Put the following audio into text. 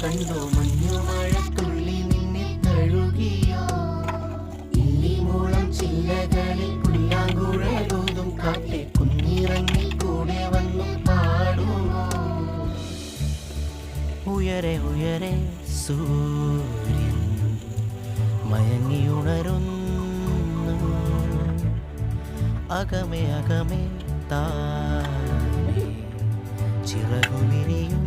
കണ്ടോ? മഞ്ഞു മഴത്തുള്ളി നിന്നെ തഴുകിയോ ഇല്ലിമൂളം ചില്ലകളിൽ പുല്ലാങ്കുഴലൂതും കാട്ടെ കുഞ്ഞിറങ്ങി കൂടെ വന്നു പാടുമോ? ഉയരെ ഉയരെ സൂര്യൻ മയങ്ങിയുണരുന്നു അകമേ അകമേ താ ചിറകുമിരിയും